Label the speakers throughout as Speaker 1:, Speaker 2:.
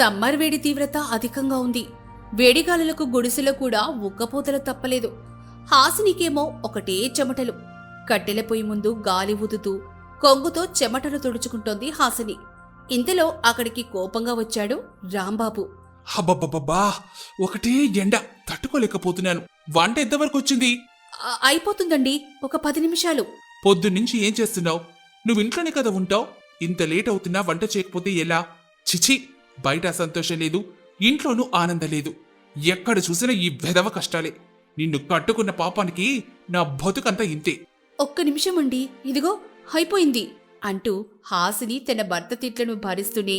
Speaker 1: Summer వేడి తీవ్రత అధికంగా ఉంది. వేడిగాలులకు గుడిసెలో కూడా ఉక్కపోతలు తప్పలేదు. హాసినికేమో ఒకటే చెమటలు. కట్టెల పొయ్యి ముందు గాలి ఊదుతూ కొంగుతో చెమటలు తుడుచుకుంటోంది హాసిని. ఇంతలో అక్కడికి కోపంగా వచ్చాడు రాంబాబు.
Speaker 2: హబ్బబ్బబ్బా ఒకటే ఎండ. తట్టుకోలేకపోతున్నాను. వంట ఎంతవరకు వచ్చింది?
Speaker 1: "ఆ, అయిపోతుందండి. ఒక పది నిమిషాలు.
Speaker 2: పొద్దున్నుంచి ఏం చేస్తున్నావు? నువ్వు ఇంట్లోనే కదా ఉంటావు? ఇంత లేట్ అవుతున్నా వంట చేయకపోతే ఎలా? చిచి బయట సంతోషం లేదు ఇంట్లోనూ ఆనందం లేదు. ఎక్కడ చూసినా ఈ వెధవ కష్టాలే. నిన్ను కట్టుకున్న పాపానికి నా బతుకంతా ఇంతే.
Speaker 1: ఒక్క నిమిషం అండి ఇదిగో అయిపోయింది అంటూ హాసిని తన భర్త తిట్లను భరిస్తూనే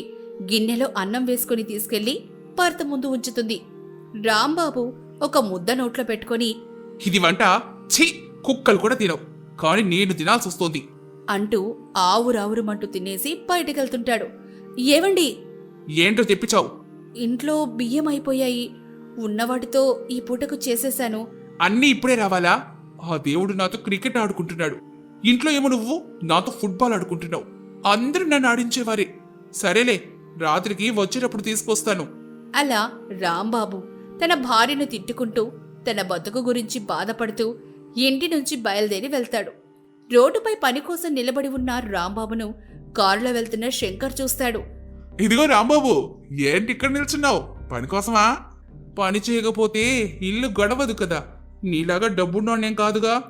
Speaker 1: గిన్నెలో అన్నం వేసుకుని తీసుకెళ్ళి భర్త ముందు ఉంచుతుంది. రాంబాబు ఒక ముద్ద నోట్లో పెట్టుకొని
Speaker 2: ఇది వంట? ఛీ కుక్కలు కూడా తినవు కానీ నేను తినాల్సి వస్తోంది
Speaker 1: అంటూ ఆవురావురుమంటూ తినేసి బయటకెళ్తుంటాడు. ఏవండి
Speaker 2: ఏంటో తెప్పించావు?
Speaker 1: ఇంట్లో బియ్యం అయిపోయాయి. ఉన్నవాటితో ఈ పూటకు చేసేశాను
Speaker 2: అన్నీ ఇప్పుడే రావాలా? ఆ దేవుడు నాతో క్రికెట్ ఆడుకుంటున్నాడు. ఇంట్లో ఏమో నువ్వు నాతో ఫుట్బాల్ ఆడుకుంటున్నావు. అందరూ నన్ను ఆడించేవారే. సరేలే రాత్రికి వచ్చేటప్పుడు తీసుకొస్తాను.
Speaker 1: అలా రాంబాబు తన భార్యను తిట్టుకుంటూ తన బతుకు గురించి బాధపడుతూ ఇంటి నుంచి బయలుదేరి వెళ్తాడు. రోడ్డుపై పని కోసం నిలబడి ఉన్న రాంబాబును కారులో వెళ్తున్న శంకర్ చూస్తాడు.
Speaker 2: ఇదిగో రాంబాబు ఏంటి ఇక్కడ నిల్చున్నావు? పని కోసమా? పని చేయకపోతే ఇల్లు గడవదు కదా. నీలాగా డబ్బున్నోడేం కాదుగా?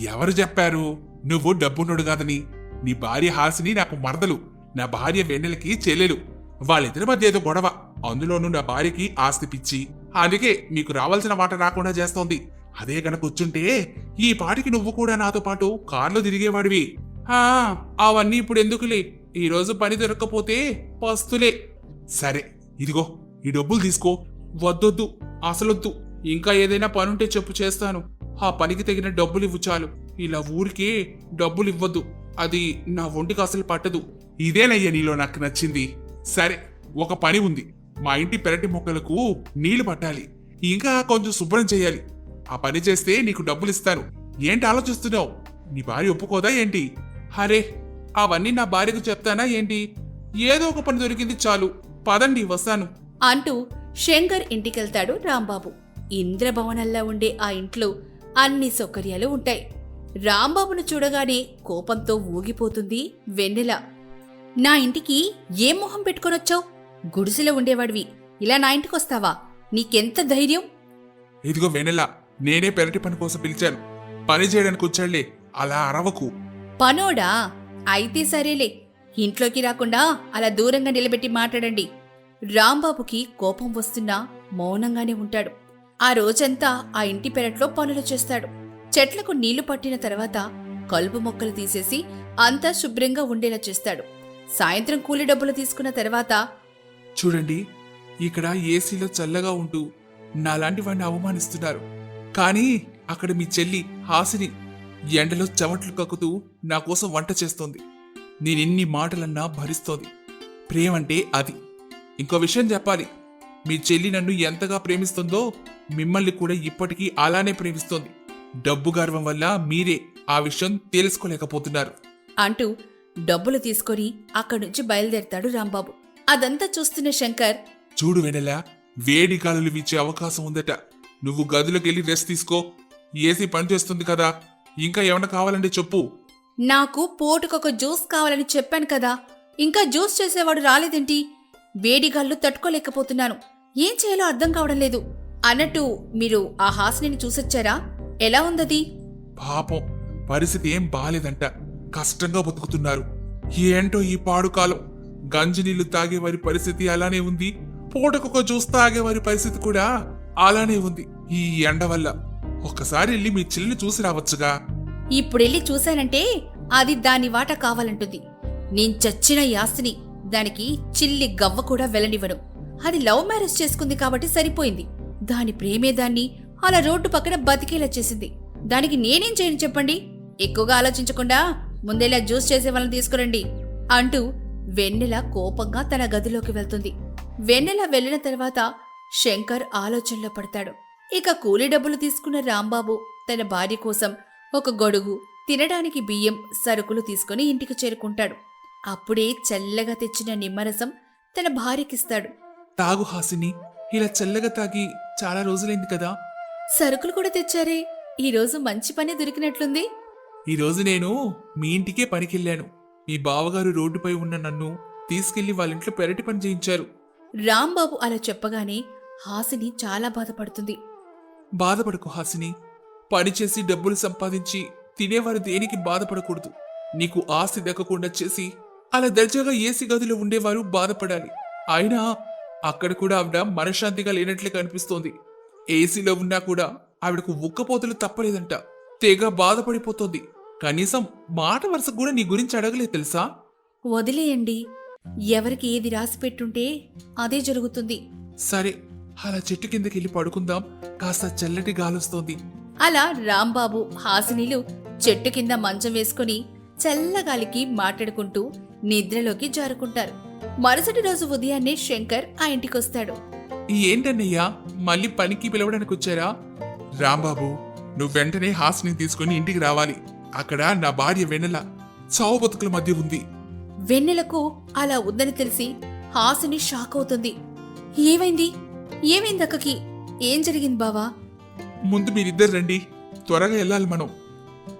Speaker 2: ఎవరు చెప్పారు? నువ్వు డబ్బున్నోడు కాదని. నీ భార్య హాసిని నాకు మరదలు. నా భార్య వెన్నెలకి చెల్లెలు. వాళ్ళిద్దరి మధ్య ఏదో గొడవ. అందులోనూ నా భార్యకి ఆస్తి పిచ్చి. అందుకే మీకు రావాల్సిన మాట రాకుండా చేస్తోంది. అదే గనక వచ్చుంటే ఈ పాటికి నువ్వు కూడా నాతో పాటు కార్లో తిరిగేవాడివి. ఆ, అవన్నీ ఇప్పుడు ఎందుకులే? ఈరోజు పని దొరక్కపోతే పస్తులే. సరే ఇదిగో ఈ డబ్బులు తీసుకో. వద్దొద్దు అసలొద్దు. ఇంకా ఏదైనా పనుంటే చెప్పు చేస్తాను. ఆ పనికి తగిన డబ్బులు ఇవ్వు చాలు. ఇలా ఊరికే డబ్బులు ఇవ్వద్దు. అది నా ఒంటికి అసలు పట్టదు. ఇదేనయ్య నీలో నాకు నచ్చింది. సరే ఒక పని ఉంది. మా ఇంటి పెరటి మొక్కలకు నీళ్ళు పట్టాలి. ఇంకా కొంచెం శుభ్రం చేయాలి. ఆ పని చేస్తే నీకు డబ్బులు ఇస్తాను ఏంటి ఆలోచిస్తున్నావు? నీ భార్య ఒప్పుకోదా ఏంటి? హరే అవన్నీ నా భార్యకు చెప్తానా ఏంటి? ఏదో ఒక పని దొరికింది చాలు. పదండి వస్తాను.
Speaker 1: అంటూ శంకర్ ఇంటికెళ్తాడు రాంబాబు. ఇంద్రభవనల్లా ఉండే ఆ ఇంట్లో అన్ని సౌకర్యాలు ఉంటాయి. రాంబాబును చూడగానే కోపంతో ఊగిపోతుంది వెన్నెల. నా ఇంటికి ఏం మొహం పెట్టుకొనొచ్చావు? గుడిసెలో ఉండేవాడివి. ఇలా నా ఇంటికొస్తావా? నీకెంత ధైర్యం?
Speaker 2: ఇదిగో వెనెల నేనే పెరటి పని కోసం పిలిచాను. పని చేయడానికి వచ్చాడులే అలా అరవకు.
Speaker 1: పనోడా? అయితే సరేలే. ఇంట్లోకి రాకుండా అలా దూరంగా నిలబెట్టి మాట్లాడండి. రాంబాబుకి కోపం వస్తున్నా మౌనంగానే ఉంటాడు. ఆ రోజంతా ఆ ఇంటి పెరట్లో పనులు చేస్తాడు. చెట్లకు నీళ్ళు పట్టిన తర్వాత కలుపు మొక్కలు తీసేసి అంతా శుభ్రంగా ఉండేలా చేస్తాడు. సాయంత్రం కూలి డబ్బులు తీసుకున్న తర్వాత
Speaker 2: చూడండి ఇక్కడ ఏసీలో చల్లగా ఉంటూ నాలాంటి వాడిని అవమానిస్తున్నారు. కానీ అక్కడ మీ చెల్లి హాసిని ఎండలో చెమట్లు కక్కుతూ నా కోసం వంట చేస్తోంది. నేనెన్ని మాటలన్నా భరిస్తోంది. ప్రేమంటే అది. ఇంకో విషయం చెప్పాలి. మీ చెల్లి నన్ను ఎంతగా ప్రేమిస్తుందో మిమ్మల్ని కూడా ఇప్పటికీ అలానే ప్రేమిస్తోంది. డబ్బు గర్వం వల్ల మీరే ఆ విషయం తెలుసుకోలేకపోతున్నారు.
Speaker 1: అంటూ డబ్బులు తీసుకొని అక్కడి నుంచి బయలుదేరతాడు రాంబాబు. అదంతా చూస్తున్న శంకర్
Speaker 2: చూడు వెనెల వేడి గాలులు వీచే అవకాశం ఉందట. నువ్వు గదిలోకి వెళ్ళి రెస్ట్ తీసుకో. ఏసీ పనిచేస్తుంది కదా. ఇంకా ఏమైనా కావాలంటే చెప్పు.
Speaker 1: నాకు పూటకొక జ్యూస్ కావాలని చెప్పాను కదా. ఇంకా జ్యూస్ చేసేవాడు రాలేదేంటి? వేడిగాళ్ళు తట్టుకోలేకపోతున్నాను. ఏం చేయాలో అర్థం కావడం లేదు. అన్నట్టు మీరు ఆ హాసిని చూసొచ్చారా? ఎలా ఉందది?
Speaker 2: పాపం పరిస్థితి ఏం బాలేదంట. కష్టంగా బతుకుతున్నారు. ఏంటో ఈ పాడు కాలం. గంజి నీళ్ళు తాగే వారి పరిస్థితి అలానే ఉంది. పూటకొక జ్యూస్ తాగే వారి పరిస్థితి కూడా అలానే ఉంది. ఈ ఎండ వల్ల. ఒక్కసారి వెళ్ళి మీ చెల్లిని చూసి రావచ్చుగా.
Speaker 1: ఇప్పుడెళ్ళి చూశానంటే అది దాని వాట కావాలంటుంది. నేను చచ్చిన ఈ ఆస్తిని దానికి చిల్లి గవ్వ కూడా వెళ్ళనివ్వను అది లవ్ మ్యారేజ్ చేసుకుంది కాబట్టి సరిపోయింది. దాని ప్రేమే దాన్ని అలా రోడ్డు పక్కన బతికేలా చేసింది. దానికి నేనేం చేయను చెప్పండి? ఎక్కువగా ఆలోచించకుండా ముందేలా జ్యూస్ చేసే వాళ్ళని తీసుకురండి అంటూ వెన్నెల కోపంగా తన గదిలోకి వెళ్తుంది. వెన్నెల వెళ్ళిన తర్వాత శంకర్ ఆలోచనలో పడతాడు. ఇక కూలి డబ్బులు తీసుకున్న రాంబాబు తన భార్య కోసం ఒక గొడుగు తినడానికి బియ్యం సరుకులు తీసుకుని ఇంటికి చేరుకుంటాడు. అప్పుడే చల్లగా తెచ్చిన నిమ్మరసం తన భార్యకిస్తాడు.
Speaker 2: తాగు హాసిని ఇలా చల్లగా తాగి చాలా రోజులైంది కదా.
Speaker 1: సరుకులు కూడా తెచ్చారే. ఈరోజు మంచి పని దొరికినట్లుంది.
Speaker 2: ఈరోజు నేను మీ ఇంటికే పనికెళ్ళాను. మీ బావగారు రోడ్డుపై ఉన్న నన్ను తీసుకెళ్ళి వాళ్ళ ఇంట్లో పెరటి పని చేయించారు.
Speaker 1: రాంబాబు అలా చెప్పగానే హాసిని చాలా బాధపడుతుంది.
Speaker 2: బాధపడకు హాసిని. పనిచేసి డబ్బులు సంపాదించి తినేవారు దేనికి బాధపడకూడదు. నీకు ఆస్తి దక్కకుండా చేసి అలా దర్జాగా ఏసీ గదిలో ఉండేవారు బాధపడాలి. అయినా అక్కడ కూడా ఆవిడ మనశ్శాంతిగా లేనట్లే కనిపిస్తోంది. ఏసీలో ఉన్నా కూడా ఆవిడకు ఉక్కపోతలు తప్పలేదంట. తెగ బాధపడిపోతోంది. కనీసం మాట వరుస కూడా నీ గురించి అడగలే తెలుసా?
Speaker 1: వదిలేయండి. ఎవరికి ఏది రాసి పెట్టుంటే అదే జరుగుతుంది.
Speaker 2: సరే అలా చెట్టు కిందకి వెళ్ళి పడుకుందాం. కాస్త చల్లటి గాలొస్తోంది
Speaker 1: అలా రాంబాబు హాసినిలు చెట్టు కింద మంచం వేసుకుని చల్లగాలికి మాట్లాడుకుంటూ నిద్రలోకి జారుకుంటారు. మరుసటి రోజు ఉదయాన్నే శంకర్ ఆ ఇంటికొస్తాడు.
Speaker 2: ఏంటన్నయ్యా మళ్ళీ పనికి పిలవడానికి వచ్చారా? రాంబాబు నువ్వు వెంటనే హాస్ని తీసుకుని ఇంటికి రావాలి. అక్కడ నా భార్య వెన్నెల చావు బతుకుల మధ్య ఉంది.
Speaker 1: వెన్నెలకు అలా ఉందని తెలిసి హాసిని షాక్ అవుతుంది. ఏమైంది? ఏమైంది అక్కకి? ఏం జరిగింది బావా?
Speaker 2: ముందు మీరిద్దరు రండి. త్వరగా వెళ్ళాలి మనం.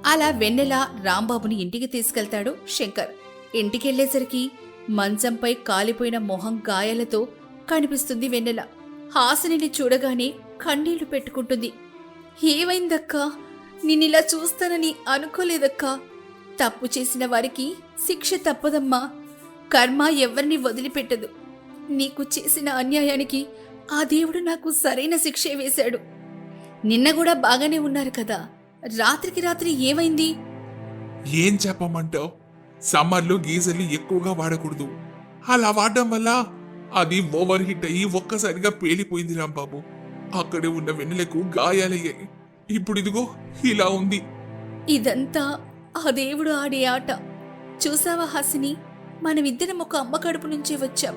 Speaker 1: అలా వెన్నెల రాంబాబుని ఇంటికి తీసుకెళ్తాడు శంకర్. ఇంటికెళ్ళేసరికి మంచంపై కాలిపోయిన మొహం గాయాలతో కనిపిస్తుంది వెన్నెల. హాసినిని చూడగానే కన్నీళ్ళు పెట్టుకుంటుంది. ఏమైందక్కా? నిన్నిలా చూస్తానని అనుకోలేదక్కా. తప్పు చేసిన వారికి శిక్ష తప్పదమ్మా. కర్మ ఎవరిని వదిలిపెట్టదు. నీకు చేసిన అన్యాయానికి ఆ దేవుడు నాకు సరైన శిక్షే వేశాడు. నిన్న కూడా బాగానే ఉన్నారు కదా. రాత్రికి రాత్రి ఏమైంది?
Speaker 2: ఏం చెప్పమంటావు? సమ్మర్లో గీజర్లు ఎక్కువగా వాడకూడదు. అలా వాడడం వల్ల అది ఓవర్ హిట్ అయ్యి ఒక్కసారిగా పేలిపోయింది రాంబాబు. అక్కడే ఉన్న వెన్నెలకు గాయాలయ్యాయి. ఇప్పుడు ఇదిగో ఇలా ఉంది.
Speaker 1: ఇదంతా ఆ దేవుడు ఆడే ఆట. చూసావా హాసిని? మనమిద్దరం ఒక అమ్మ కడుపు నుంచే వచ్చాం.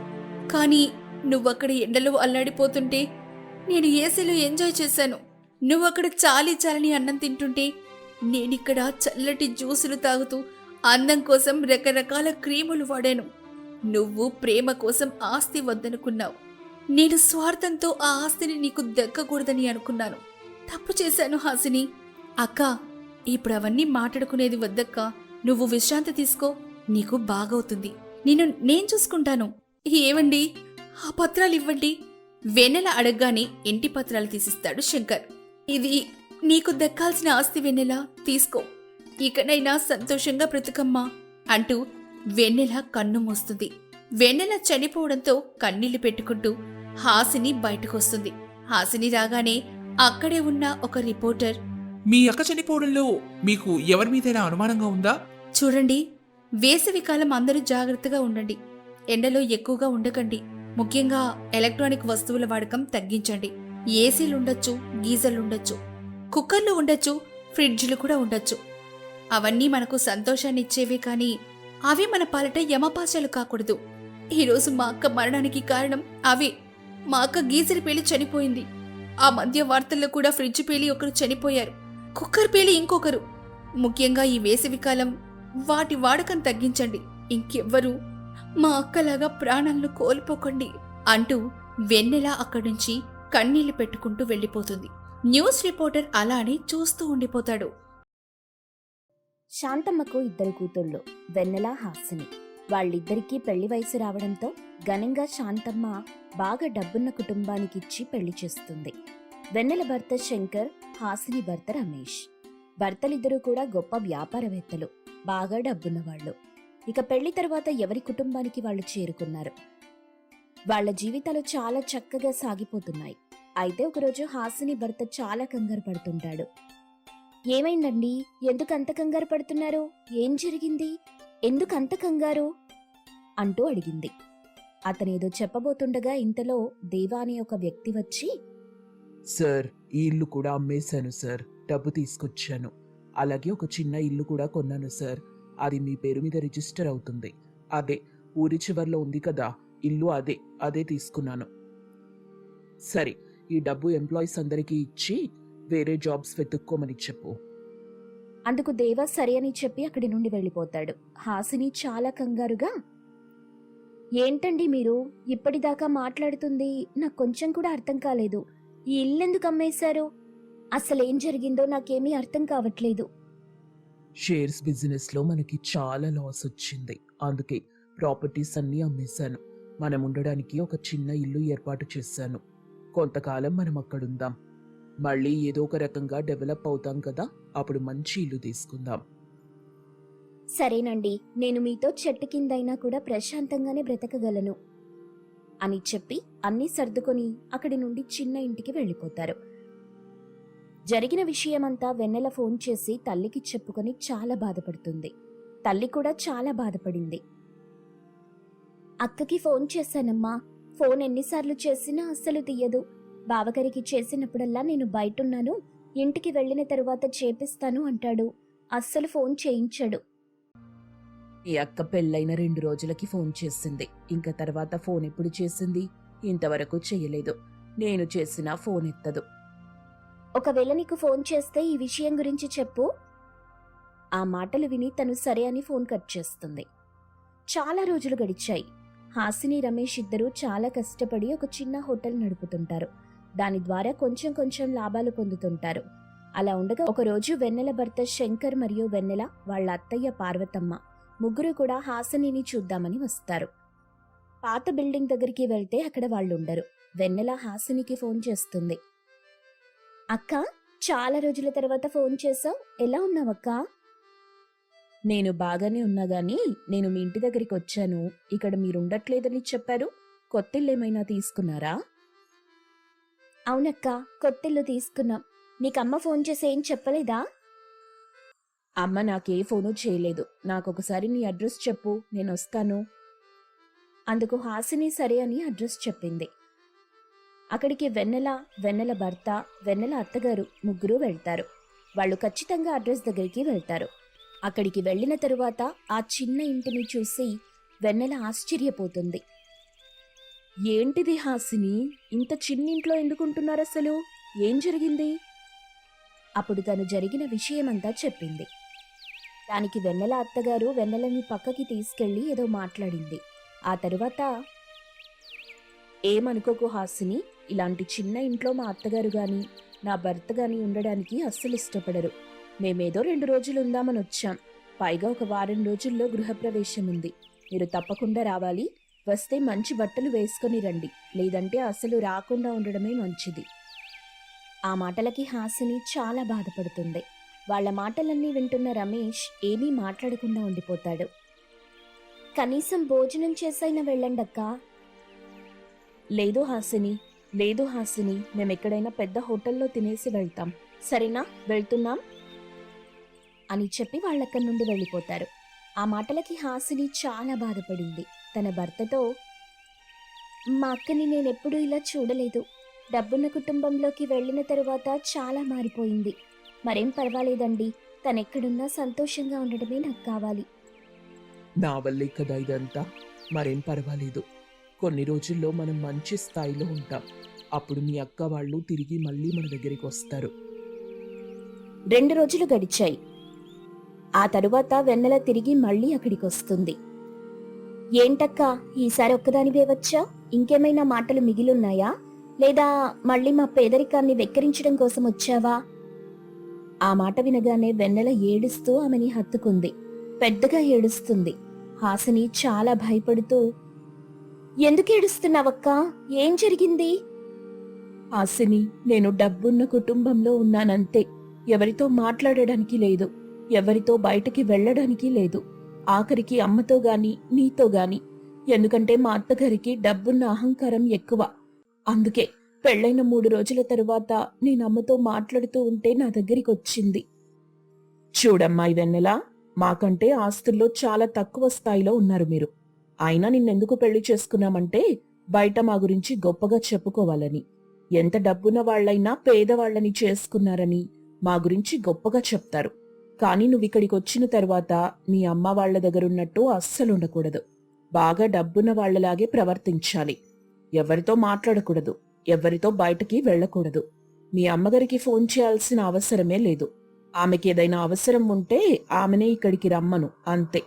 Speaker 1: కానీ నువ్వక్కడ ఎండలో అల్లాడిపోతుంటే నేను ఏసీలో ఎంజాయ్ చేశాను. నువ్వు అక్కడ చాలీ చాలని అన్నం తింటుంటే నేనిక్కడ చల్లటి జ్యూసులు తాగుతూ అందం కోసం రకరకాల క్రీములు వాడాను. నువ్వు ప్రేమ కోసం ఆస్తి వద్దనుకున్నావు. నేను స్వార్థంతో ఆ ఆస్తిని నీకు దక్కకూడదని అనుకున్నాను. తప్పు చేశాను హాసిని. అక్క ఇప్పుడు అవన్నీ మాట్లాడుకునేది వద్దక్క. నువ్వు విశ్రాంతి తీసుకో. నీకు బాగవుతుంది. నేను నేను చూసుకుంటాను. ఏవండి? ఆ పత్రాలు ఇవ్వండి వెన్నెల అడగగానే ఇంటి పత్రాలు తీసిస్తాడు శంకర్. ఇది నీకు దక్కాల్సిన ఆస్తి వెన్నెల. తీసుకో. ఇకనైనా సంతోషంగా బ్రతుకమ్మా అంటూ వెన్నెల కన్ను మూస్తుంది. వెన్నెల చనిపోవడంతో కన్నీళ్ళు పెట్టుకుంటూ హాసిని బయటకొస్తుంది. హాసిని రాగానే అక్కడే ఉన్న ఒక రిపోర్టర్
Speaker 2: మీ అక్క చనిపోవడంలో మీకు ఎవరి మీదైనా అనుమానంగా ఉందా?
Speaker 1: చూడండి వేసవి కాలం అందరూ జాగ్రత్తగా ఉండండి. ఎండలో ఎక్కువగా ఉండకండి. ముఖ్యంగా ఎలక్ట్రానిక్ వస్తువుల వాడకం తగ్గించండి. ఏసీలు ఉండొచ్చు కుక్కర్లు ఉండొచ్చు ఫ్రిడ్జ్లు కూడా ఉండొచ్చు. అవన్నీ మనకు సంతోషాన్ని ఇచ్చేవే కానీ అవి మన పాలట యమపాశాలు కాకూడదు. ఈరోజు మా అక్క మరణానికి కారణం అవే. మా అక్క గీజర్ పేలి చనిపోయింది. ఆ మధ్య వార్తల్లో కూడా ఫ్రిడ్జ్ పేలి ఒకరు చనిపోయారు. కుక్కర్ పేలి ఇంకొకరు. ముఖ్యంగా ఈ వేసవికాలం వాటి వాడకం తగ్గించండి. ఇంకెవ్వరూ మా అక్కలాగా ప్రాణాలను కోల్పోకండి అంటూ వెన్నెల అక్కడి నుంచి కన్నీళ్ళు పెట్టుకుంటూ వెళ్ళిపోతుంది. న్యూస్ రిపోర్టర్ అలానే చూస్తూ ఉండిపోతాడు.
Speaker 3: శాంతమ్మకు ఇద్దరు కూతుళ్ళు వెన్నెల హాసిని. వాళ్ళిద్దరికీ పెళ్ళి వయసు రావడంతో ఘనంగా శాంతమ్మ బాగా డబ్బున్న కుటుంబానికి ఇచ్చి పెళ్ళి చేస్తుంది. వెన్నెల భర్త శంకర్ హాసిని భర్త రమేష్. భర్తలిద్దరూ కూడా గొప్ప వ్యాపారవేత్తలు బాగా డబ్బున్నవాళ్ళు. ఇక పెళ్ళి తర్వాత ఎవరి కుటుంబానికి వాళ్ళు చేరుకున్నారు? వాళ్ళ జీవితాలు చాలా చక్కగా సాగిపోతున్నాయి. అయితే ఒకరోజు హాసిని భర్త చాలా కంగారు పడుతుంటాడు. ఏమైందండి? ఎందుకు అంత కంగారు పడుతున్నారు? ఏం జరిగింది? ఎందుకు అంత కంగారు? అంటూ అడిగింది. అతనేదో చెప్పబోతుండగా ఇంతలో దేవా అనే ఒక వ్యక్తి వచ్చి
Speaker 4: సార్ ఈ ఇల్లు కూడా అమ్మేశాను సార్. డబ్బు తీసుకొచ్చాను. అలాగే ఒక చిన్న ఇల్లు కూడా కొన్నాను సార్. అది మీ పేరు మీద రిజిస్టర్ అవుతుంది. అదే ఊరి చివర్లో ఉంది కదా. ఇల్లు అదే అదే తీసుకున్నాను. సరే ఈ డబ్బు ఎంప్లాయీస్ అందరికీ ఇచ్చి వేరే జాబ్స్ వెతుక్కోమని చెప్పు.
Speaker 3: అందుకు దేవా సరే అని చెప్పి అక్కడి నుండి వెళ్ళిపోతాడు. హాసిని చాలా కంగారుగా ఏంటండి మీరు? ఇప్పటిదాకా మాట్లాడుతుంది. నాకు కొంచెం కూడా అర్థం కాలేదు. ఈ ఇల్లెందుకు అమ్మేశారు? అసలేం జరిగిందో నాకేమీ అర్థం కావట్లేదు.
Speaker 4: షేర్స్ బిజినెస్లో మనకి చాలా లాస్ వచ్చింది. అందుకే ప్రాపర్టీస్ అన్నీ అమ్మేశాను. మనం ఉండడానికి ఒక చిన్న ఇల్లు ఏర్పాటు చేశాను. కొంతకాలం మనం అక్కడుందాం మళ్ళీ ఏదో ఒక రకంగా డెవలప్ అవుతాం కదా అప్పుడు మంచి ఇల్లు తీసుకుందాం.
Speaker 3: సరేనండి నేను మీతో చెట్టు కిందైనా కూడా ప్రశాంతంగానే బ్రతకగలను అని చెప్పి అన్నీ సర్దుకొని అక్కడి నుండి చిన్న ఇంటికి వెళ్ళిపోతారు. జరిగిన విషయమంతా వెన్నెల ఫోన్ చేసి తల్లికి చెప్పుకొని చాలా బాధపడుతుంది. తల్లి కూడా చాలా బాధపడింది. అక్కకి ఫోన్ చేశానమ్మా. ఫోన్ ఎన్నిసార్లు చేసినా అస్సలు తీయదు. బావగారికి చేసినప్పుడల్లా నేను బయటున్నాను. ఇంటికి వెళ్ళిన తరువాత చేపిస్తాను అంటాడు. అస్సలు ఫోన్ చేయించాడు.
Speaker 4: ఈ అక్క పెళ్ళైన రెండు రోజులకి ఫోన్ చేసింది. ఇంకా తర్వాత ఫోన్ ఎప్పుడు చేసింది? ఇంతవరకు చేయలేదు. నేను చేసినా ఫోన్ ఎత్తదు.
Speaker 3: ఒకవేళ నీకు ఫోన్ చేస్తే ఈ విషయం గురించి చెప్పు. ఆ మాటలు విని తను సరే అని ఫోన్ కట్ చేస్తుంది. చాలా రోజులు గడిచాయి. హాసిని రమేష్ ఇద్దరూ చాలా కష్టపడి ఒక చిన్న హోటల్ నడుపుతుంటారు. దాని ద్వారా కొంచెం కొంచెం లాభాలు పొందుతుంటారు. అలా ఉండగా ఒకరోజు వెన్నెల భర్త శంకర్ మరియు వెన్నెల వాళ్ళ అత్తయ్య పార్వతమ్మ ముగ్గురు కూడా హాసినిని చూద్దామని వస్తారు. పాత బిల్డింగ్ దగ్గరికి వెళ్తే అక్కడ వాళ్ళు ఉండరు వెన్నెల హాసినికి ఫోన్ చేస్తుంది. అక్క చాలా రోజుల తర్వాత ఫోన్ చేసావు ఎలా ఉన్నావక్క? నేను బాగానే ఉన్నా గాని నేను మీ ఇంటి దగ్గరికి వచ్చాను. ఇక్కడ మీరుండట్లేదని చెప్పారు. కొత్తిల్లేమైనా తీసుకున్నారా? అవునక్క కొత్తిల్లు తీసుకున్నాం. నీకమ్మ ఫోన్ చేసి ఏం చెప్పలేదా? అమ్మ నాకే ఫోను చేయలేదు. నాకొకసారి నీ అడ్రస్ చెప్పు నేను వస్తాను. అందుకు హాసిని సరే అని అడ్రస్ చెప్పింది. అక్కడికి వెన్నెల వెన్నెల భర్త వెన్నెల అత్తగారు ముగ్గురు వెళ్తారు. వాళ్ళు ఖచ్చితంగా అడ్రస్ దగ్గరికి వెళ్తారు. అక్కడికి వెళ్ళిన తరువాత ఆ చిన్న ఇంటిని చూసి వెన్నెల ఆశ్చర్యపోతుంది. ఏంటిది హాసిని? ఇంత చిన్నింట్లో ఎందుకుంటున్నారు అసలు ఏం జరిగింది? అప్పుడు తను జరిగిన విషయమంతా చెప్పింది. దానికి వెన్నెల అత్తగారు వెన్నెలని పక్కకి తీసుకెళ్ళి ఏదో మాట్లాడింది. ఆ తరువాత ఏమనుకోకు హాసిని ఇలాంటి చిన్న ఇంట్లో మా అత్తగారు కానీ నా భర్త కానీ ఉండడానికి అస్సలు ఇష్టపడరు. మేమేదో రెండు రోజులు ఉందామని వచ్చాం. పైగా ఒక వారం రోజుల్లో గృహప్రవేశం ఉంది మీరు తప్పకుండా రావాలి. వస్తే మంచి బట్టలు వేసుకొని రండి. లేదంటే అసలు రాకుండా ఉండడమే మంచిది. ఆ మాటలకి హాసిని చాలా బాధపడుతుంది. వాళ్ళ మాటలన్నీ వింటున్న రమేష్ ఏమీ మాట్లాడకుండా ఉండిపోతాడు. కనీసం భోజనం చేసైనా వెళ్ళండక్కా? లేదు హాసిని లేదు హాసిని. మేమెక్కడైనా పెద్ద హోటల్లో తినేసి వెళ్తాం. సరేనా? వెళ్తున్నాం? అని చెప్పి వాళ్ళక్కడి నుండి వెళ్ళిపోతారు. ఆ మాటలకి హాసిని చాలా బాధపడింది. తన భర్తతో మా అక్కని నేనెప్పుడూ ఇలా చూడలేదు. డబ్బున్న కుటుంబంలోకి వెళ్ళిన తరువాత చాలా మారిపోయింది. మరేం పర్వాలేదండి. తనెక్కడున్నా సంతోషంగా ఉండడమే నాకు కావాలి.
Speaker 4: నా వల్లే కదా ఇదంతా? మరేం పర్వాలేదు. కొన్ని రోజుల్లో మనం మంచి స్థాయిలో ఉంటాం. అప్పుడు మీ అక్క వాళ్ళు తిరిగి మళ్ళీ మన దగ్గరికి వస్తారు.
Speaker 3: రెండు రోజులు గడిచాయి. ఆ తరువాత వెన్నెల తిరిగి మళ్ళీ అక్కడికి వస్తుంది ఈసారి ఒక్కదానివే వచ్చా? ఇంకేమైనా మాటలు మిగిలున్నాయా? లేదా మళ్ళీ మా పేదరికాన్ని వెక్కిరించడం కోసం వచ్చావా? ఆ మాట వినగానే వెన్నెల ఏడుస్తూ ఆమెని హత్తుకుంది. పెద్దగా ఏడుస్తుంది. హాసిని చాలా భయపడుతూ ఎందుకు ఏడుస్తున్నావక్కా? ఏం జరిగింది? హాసిని నేను డబ్బున్న కుటుంబంలో ఉన్నానంతే. ఎవరితో మాట్లాడడానికి లేదు. ఎవరితో బయటకి వెళ్ళడానికి లేదు. ఆఖరికి అమ్మతో గాని నీతో గాని. ఎందుకంటే మా అత్తగారికి డబ్బున్న అహంకారం ఎక్కువ. అందుకే పెళ్ళైన మూడు రోజుల తరువాత నేను అమ్మతో మాట్లాడుతూ ఉంటే నా దగ్గరికి వచ్చింది. చూడమ్మాయి వెన్నెలా మాకంటే ఆస్తుల్లో చాలా తక్కువ స్థాయిలో ఉన్నారు మీరు. అయినా నిన్నెందుకు పెళ్ళి చేసుకున్నామంటే బయట మా గురించి గొప్పగా చెప్పుకోవాలని. ఎంత డబ్బున్న వాళ్ళైనా పేదవాళ్ళని చేసుకున్నారని మా గురించి గొప్పగా చెప్తారు. కానీ నువ్వు ఇక్కడికి వచ్చిన తర్వాత మీ అమ్మ వాళ్ళ దగ్గరున్నట్టు అస్సలు ఉండకూడదు బాగా డబ్బున్న వాళ్ళలాగే ప్రవర్తించాలి. ఎవరితో మాట్లాడకూడదు. ఎవరితో బయటకి వెళ్ళకూడదు. మీ అమ్మగారికి ఫోన్ చేయాల్సిన అవసరమే లేదు. ఆమెకి ఏదైనా అవసరం ఉంటే ఆమెనే ఇక్కడికి రమ్మను అంతే.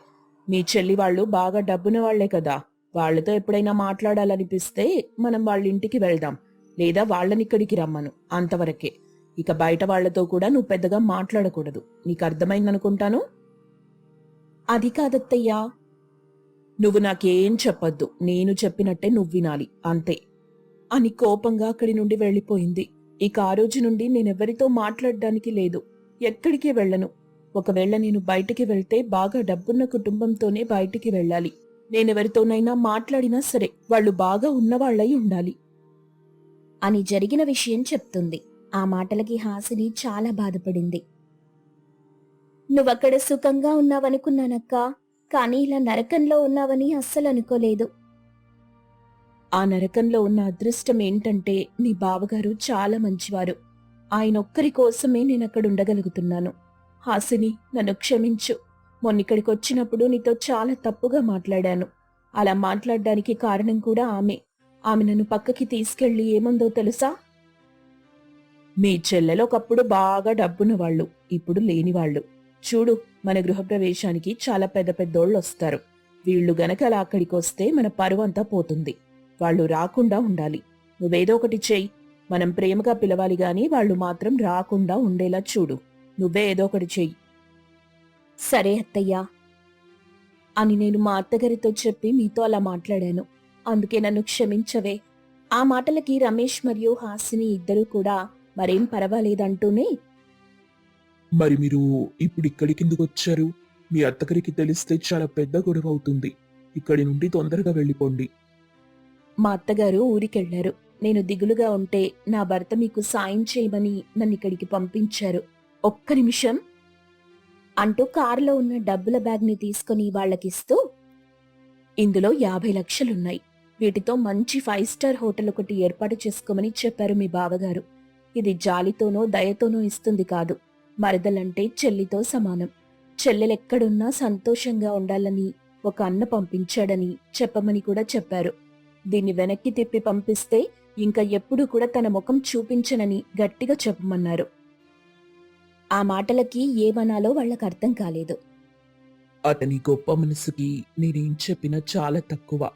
Speaker 3: మీ చెల్లి వాళ్ళు బాగా డబ్బున వాళ్ళే కదా.
Speaker 5: వాళ్ళతో ఎప్పుడైనా మాట్లాడాలనిపిస్తే మనం వాళ్ళ ఇంటికి వెళ్దాం. లేదా వాళ్ళని ఇక్కడికి రమ్మను అంతవరకే. ఇక బయట వాళ్ళతో కూడా నువ్వు పెద్దగా మాట్లాడకూడదు. నీకు అర్థమైందనుకుంటాను? అది కాదత్తయ్యా. నువ్వు నాకేం చెప్పొద్దు. నేను చెప్పినట్టే నువ్వు వినాలి. అంతే. అని కోపంగా అక్కడి నుండి వెళ్ళిపోయింది. ఇక ఆ రోజు నుండి నేనెవరితో మాట్లాడడానికి లేదు. ఎక్కడికి వెళ్ళను. ఒకవేళ నేను బయటికి వెళ్తే బాగా డబ్బున్న కుటుంబంతోనే బయటికి వెళ్ళాలి. నేనెవరితోనైనా మాట్లాడినా సరే వాళ్ళు బాగా ఉన్నవాళ్ళై ఉండాలి.
Speaker 3: అని జరిగిన విషయం చెప్తుంది. ఆ మాటలకి హాసిని చాలా బాధపడింది. నువ్వక్కడ సుఖంగా ఉన్నావనుకున్నానక్కా కానీ ఇలా నరకంలో ఉన్నావని అస్సలు అనుకోలేదు.
Speaker 5: ఆ నరకంలో ఉన్న అదృష్టం ఏంటంటే మీ బావగారు చాలా మంచివారు. ఆయన ఒక్కరి కోసమే నేను అక్కడ ఉండగలుగుతున్నాను. హాసిని నన్ను క్షమించు. మొన్నిక్కడికి వచ్చినప్పుడు నీతో చాలా తప్పుగా మాట్లాడాను. అలా మాట్లాడడానికి కారణం కూడా ఆమె. ఆమె నన్ను పక్కకి తీసుకెళ్ళి ఏమందో తెలుసా? మీ చెల్లెలు ఒకప్పుడు బాగా డబ్బున్న వాళ్ళు ఇప్పుడు లేని వాళ్ళు. చూడు మన గృహప్రవేశానికి చాలా పెద్ద పెద్దోళ్ళు వస్తారు. వీళ్ళు గనక అలా అక్కడికి వస్తే మన పరువంతా పోతుంది. వాళ్ళు రాకుండా ఉండాలి. నువ్వేదో ఒకటి చెయ్యి. మనం ప్రేమగా పిలవాలి గాని వాళ్ళు మాత్రం రాకుండా ఉండేలా చూడు. నువ్వే ఏదో ఒకటి చెయ్యి.
Speaker 3: సరే అత్తయ్యా.
Speaker 5: అని నేను మా అత్తగారితో చెప్పి మీతో అలా మాట్లాడాను. అందుకే నన్ను క్షమించవే.
Speaker 3: ఆ మాటలకి రమేష్ మరియు హాసిని ఇద్దరూ కూడా మరేం పర్వాలేదంటూనే?
Speaker 4: మరి మీరు ఇప్పుడు ఇక్కడికి ఎందుకు వచ్చారు మీ అత్తగారికి తెలిస్తే చాలా పెద్ద గొడవ అవుతుంది ఇక్కడి నుండి తొందరగా వెళ్ళిపోండి.
Speaker 3: మా అత్తగారు ఊరికెళ్ళారు నేను దిగులుగా ఉంటే నా భర్త మీకు సాయం చేయమని నన్ను ఇక్కడికి పంపించారు. ఒక్క నిమిషం. అంటూ కారులో ఉన్న డబ్బుల బ్యాగ్ని తీసుకుని వాళ్ళకిస్తూ ఇందులో యాభై లక్షలున్నాయి. వీటితో మంచి ఫైవ్ స్టార్ హోటల్ ఒకటి ఏర్పాటు చేసుకోమని చెప్పారు మీ బావగారు. ఇది జాలితోనో దయతోనో ఇస్తుంది కాదు. మరదలంటే చెల్లితో సమానం. చెల్లెలెక్కడున్నా సంతోషంగా ఉండాలని ఒక అన్న పంపించాడని చెప్పమని కూడా చెప్పారు. దీన్ని వెనక్కి తిప్పి పంపిస్తే ఇంకా ఎప్పుడూ కూడా తన ముఖం చూపించనని గట్టిగా చెప్పమన్నారు. ఆ మాటలకి ఏమనాలో వాళ్ళకి అర్థం కాలేదు.
Speaker 4: అతని గొప్ప మనసుకి నేనేం చెప్పినా చాలా తక్కువ.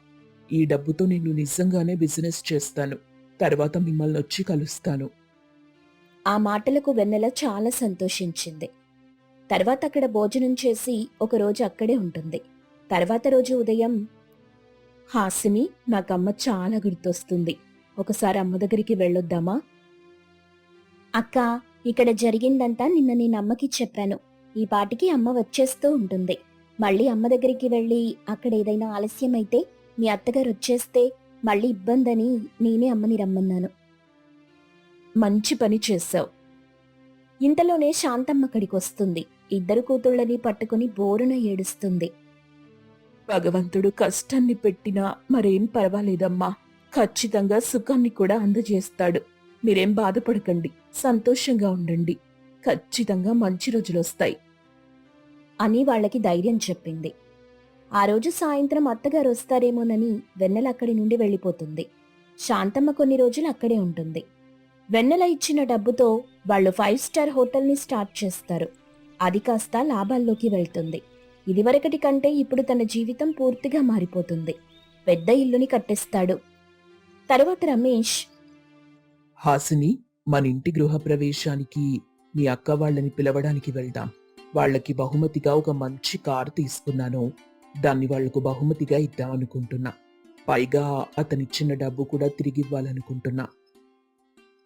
Speaker 4: ఈ డబ్బుతో నేను నిజంగానే బిజినెస్ చేస్తాను. తర్వాత మిమ్మల్ని వచ్చి కలుస్తాను.
Speaker 3: ఆ మాటలకు వెన్నెల చాలా సంతోషించింది. తర్వాత అక్కడ భోజనం చేసి ఒక రోజు అక్కడే ఉంటుంది. తర్వాత రోజు ఉదయం హాసిని నాకమ్మ చాలా గుర్తొస్తుంది. ఒకసారి అమ్మ దగ్గరికి వెళ్ళొద్దామా? అక్క ఇక్కడ జరిగిందంతా నిన్న నేను అమ్మకి చెప్పాను. ఈ పాటికి అమ్మ వచ్చేస్తూ ఉంటుంది. మళ్ళీ అమ్మ దగ్గరికి వెళ్ళి అక్కడ ఏదైనా ఆలస్యమైతే మీ అత్తగారు వచ్చేస్తే మళ్ళీ ఇబ్బందని నేనే అమ్మని రమ్మన్నాను. మంచి పని చేశావు. ఇంతలోనే శాంతమ్మ అక్కడికి వస్తుంది. ఇద్దరు కూతుళ్ళని పట్టుకుని బోరున ఏడుస్తుంది.
Speaker 5: భగవంతుడు కష్టాన్ని పెట్టినా మరేం పర్వాలేదమ్మా. ఖచ్చితంగా సుఖాన్ని కూడా అందజేస్తాడు. మీరేం బాధపడకండి. సంతోషంగా ఉండండి. ఖచ్చితంగా మంచి రోజులొస్తాయి
Speaker 3: అని వాళ్ళకి ధైర్యం చెప్పింది. ఆ రోజు సాయంత్రం అత్తగారు వస్తారేమోనని వెన్నెల అక్కడి నుండి వెళ్ళిపోతుంది. శాంతమ్మ కొన్ని రోజులు అక్కడే ఉంటుంది. వెన్నెల ఇచ్చిన డబ్బుతో వాళ్ళు ఫైవ్ స్టార్ హోటల్ని స్టార్ట్ చేస్తారు. అది కాస్త లాభాల్లోకి వెళ్తుంది. ఇదివరకటి కంటే ఇప్పుడు తన జీవితం పూర్తిగా మారిపోతుంది. పెద్ద ఇల్లుని కట్టిస్తాడు. తరువాత రమేష్
Speaker 4: హాసిని మన ఇంటి గృహప్రవేశానికి మీ అక్క వాళ్ళని పిలవడానికి వెళ్దాం. వాళ్ళకి బహుమతిగా ఒక మంచి కారు తీసుకున్నాను. దాన్ని వాళ్ళకు బహుమతిగా ఇద్దామనుకుంటున్నా. పైగా అతనిచ్చిన డబ్బు కూడా తిరిగి ఇవ్వాలనుకుంటున్నా.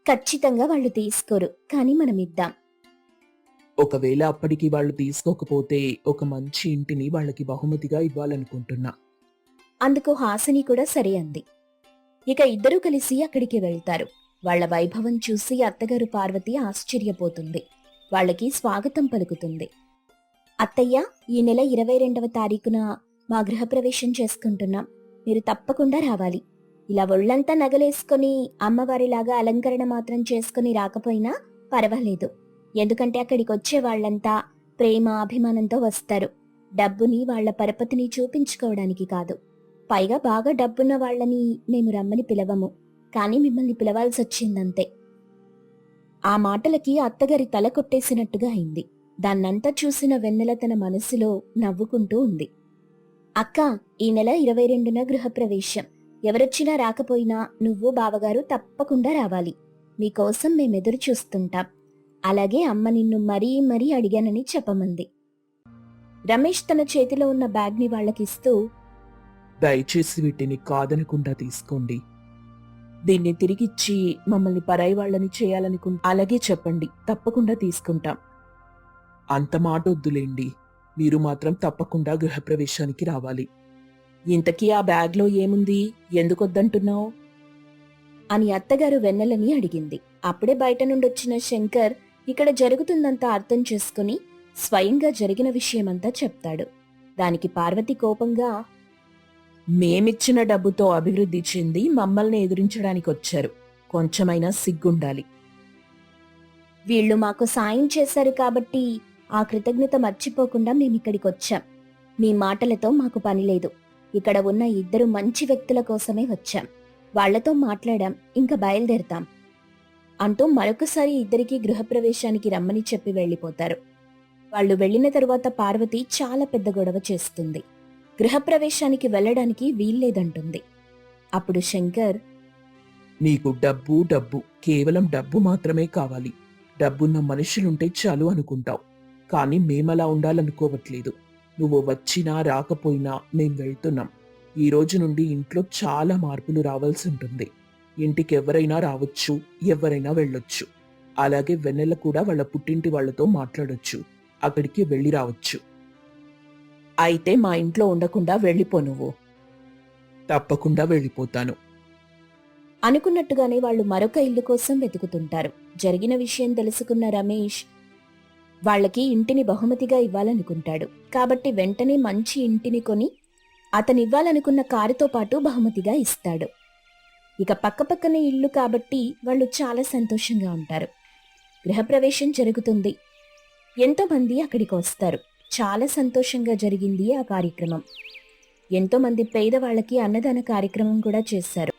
Speaker 3: ఖచ్చితంగా వాళ్ళు తీసుకోరు. కానీ మనం ఇద్దాం
Speaker 4: ఒకవేళ అప్పటికి వాళ్ళు తీసుకోకపోతే ఒక మంచి ఇంటిని వాళ్ళకి బహుమతిగా ఇవ్వాలనుకుంటున్నా.
Speaker 3: అందుకు హాసిని కూడా సరే అంది. ఇక ఇద్దరూ కలిసి అక్కడికి వెళ్తారు. వాళ్ళ వైభవం చూసి అత్తగారు పార్వతి ఆశ్చర్యపోతుంది. వాళ్ళకి స్వాగతం పలుకుతుంది. అత్తయ్య ఈ నెల ఇరవై రెండవ తారీఖున మా గృహప్రవేశం చేసుకుంటున్నాం. మీరు తప్పకుండా రావాలి. ఇలా ఒళ్ళంతా నగలేసుకొని అమ్మవారిలాగా అలంకరణ మాత్రం చేసుకుని రాకపోయినా పర్వాలేదు. ఎందుకంటే అక్కడికి వచ్చే వాళ్ళంతా ప్రేమ అభిమానంతో వస్తారు. డబ్బుని వాళ్ళ పరపతిని చూపించుకోవడానికి కాదు. పైగా బాగా డబ్బున్న వాళ్ళని మేము రమ్మని పిలవము. కానీ మిమ్మల్ని పిలవాల్సి వచ్చిందంతే ఆ మాటలకి అత్తగారి తల కొట్టేసినట్టుగా అయింది. దాన్నంతా చూసిన వెన్నెల తన మనసులో నవ్వుకుంటూ ఉంది. అక్క ఈ నెల ఇరవై రెండున గృహప్రవేశం. ఎవరొచ్చినా రాకపోయినా నువ్వు బావగారు తప్పకుండా రావాలి. మీకోసం మేమెదురు చూస్తుంటాం. అలాగే అమ్మ నిన్ను మరీ మరీ అడిగానని చెప్పమంది. రమేష్ తన చేతిలో ఉన్న బ్యాగ్ని వాళ్ళకిస్తూ
Speaker 4: దయచేసి వీటిని కాదనకుండా తీసుకోండి. దీన్ని తిరిగిచ్చి మమ్మల్ని పరాయి వాళ్ళని చేయాలనుకు అలాగే చెప్పండి. తప్పకుండా తీసుకుంటాం. అంత మాట వద్దులేండి మీరు మాత్రం తప్పకుండా గృహప్రవేశానికి రావాలి. ఇంతకీ ఆ బ్యాగ్లో ఏముంది? ఎందుకొద్దంటున్నావు?
Speaker 3: అని అత్తగారు వెన్నెలని అడిగింది. అప్పుడే బయట నుండొచ్చిన శంకర్ ఇక్కడ జరుగుతుందంతా అర్థం చేసుకుని స్వయంగా జరిగిన విషయమంతా చెప్తాడు. దానికి పార్వతి కోపంగా
Speaker 4: మేమిచ్చిన డబ్బుతో అభివృద్ధి చెంది మమ్మల్ని ఎదిరించడానికి వచ్చారు కొంచెమైనా సిగ్గుండాలి.
Speaker 3: వీళ్ళు మాకు సాయం చేశారు కాబట్టి ఆ కృతజ్ఞత మర్చిపోకుండా మేమిక్కడికి వచ్చాం మీ మాటలతో మాకు పని లేదు. ఇక్కడ ఉన్న ఇద్దరు మంచి వ్యక్తుల కోసమే వచ్చాం. వాళ్ళతో మాట్లాడాం ఇంకా బయలుదేరతాం. అంటూ మరొకసారి ఇద్దరికి గృహప్రవేశానికి రమ్మని చెప్పి వెళ్ళిపోతారు. వాళ్ళు వెళ్ళిన తరువాత పార్వతి చాలా పెద్ద గొడవ చేస్తుంది. గృహప్రవేశానికి వెళ్ళడానికి వీల్లేదంటుంది. అప్పుడు శంకర్
Speaker 4: నీకు డబ్బు డబ్బు కేవలం డబ్బు మాత్రమే కావాలి. డబ్బున్న మనుషులుంటే చాలు అనుకుంటావు. కానీ మేమలా ఉండాలనుకోవట్లేదు. నువ్వు వచ్చినా రాకపోయినా నేను వెళ్తున్నాం. ఈ రోజు నుండి ఇంట్లో చాలా మార్పులు రావాల్సి ఉంటుంది. ఇంటికి ఎవరైనా రావచ్చు ఎవరైనా వెళ్ళొచ్చు. అలాగే వెన్నెల కూడా వాళ్ళ పుట్టింటి వాళ్ళతో మాట్లాడొచ్చు. అక్కడికి వెళ్ళి రావచ్చు. అయితే మా ఇంట్లో ఉండకుండా వెళ్ళిపో నువ్వు. తప్పకుండా వెళ్ళిపోతాను.
Speaker 3: అనుకున్నట్టుగానే వాళ్ళు మరొక ఇల్లు కోసం వెతుకుతుంటారు. జరిగిన విషయం తెలుసుకున్న రమేష్ వాళ్ళకి ఇంటిని బహుమతిగా ఇవ్వాలనుకుంటాడు. కాబట్టి వెంటనే మంచి ఇంటిని కొని అతనివ్వాలనుకున్న కారుతో పాటు బహుమతిగా ఇస్తాడు. ఇక పక్కపక్కనే ఇల్లు కాబట్టి వాళ్ళు చాలా సంతోషంగా ఉంటారు. గృహప్రవేశం జరుగుతుంది. ఎంతోమంది అక్కడికి వస్తారు. చాలా సంతోషంగా జరిగింది ఆ కార్యక్రమం. ఎంతోమంది పేదవాళ్ళకి అన్నదాన కార్యక్రమం కూడా చేశారు.